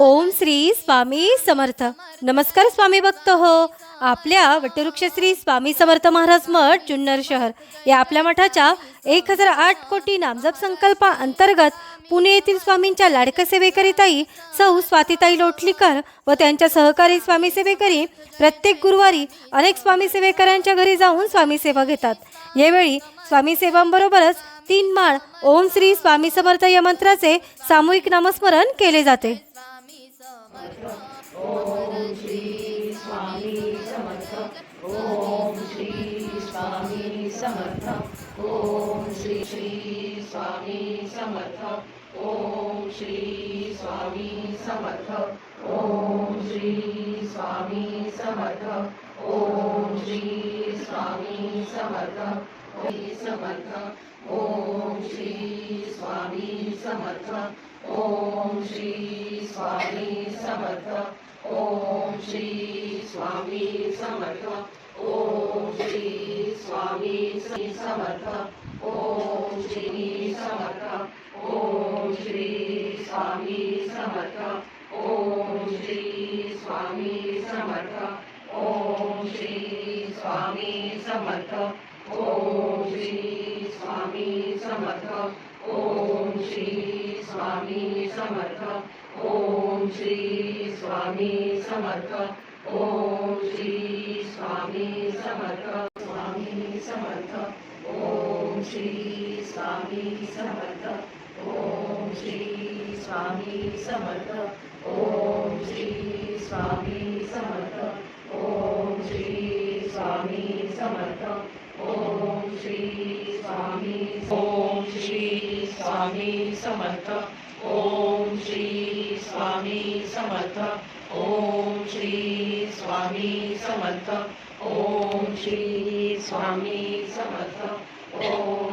ओम श्री स्वामी समर्थ. नमस्कार स्वामी भक्त हो. आपल्या वटवृक्ष श्री स्वामी समर्थ महाराज मठ जुन्नर शहर. या आपल्या मठाच्या एक हजार आठ कोटी नामजप संकल्पा अंतर्गत पुणे येथील स्वामींच्या लाडक्या सेवेकरीताई सौ स्वातीताई लोटलीकर व त्यांच्या सहकारी स्वामी सेवेकरी प्रत्येक गुरुवारी अनेक स्वामी सेवेकरांच्या घरी जाऊन स्वामी सेवा घेतात. यावेळी स्वामी सेवांबरोबरच तीन माळ ओम श्री स्वामी समर्थ या मंत्राचे सामूहिक नामस्मरण केले जाते. स्वामी समर्थ ओम श्री श्री स्वामी समर्थ ओम श्री स्वामी समर्थ ओम श्री स्वामी समर्थ ओम श्री स्वामी समर्थ ओम समर्थ समर्थ ओम श्री स्वामी समर्थ ओम श्री स्वामी समर्थ ओम श्री स्वामी समर्थ ओम श्री स्वामी श्री समर्थ ओम श्री समर्थ ओम श्री स्वामी समर्थ ओम श्री स्वामी समर्थ ओम श्री स्वामी समर्थ ओम श्री स्वामी समर्थ ओम श्री स्वामी समर्थ ओम श्री स्वामी समर्थ ओम श्री स्वामी समर्थ स्वामी समर्थ ओम श्री स्वामी समर्थ ओम श्री स्वामी समर्थ ओम श्री स्वामी समर्थ ओम श्री स्वामी समर्थ ओम श्री स्वामी ओम श्री स्वामी समर्थ ओम श्री स्वामी समर्थ ओम श्री स्वामी समर्थ ओम श्री स्वामी समर्थ ओम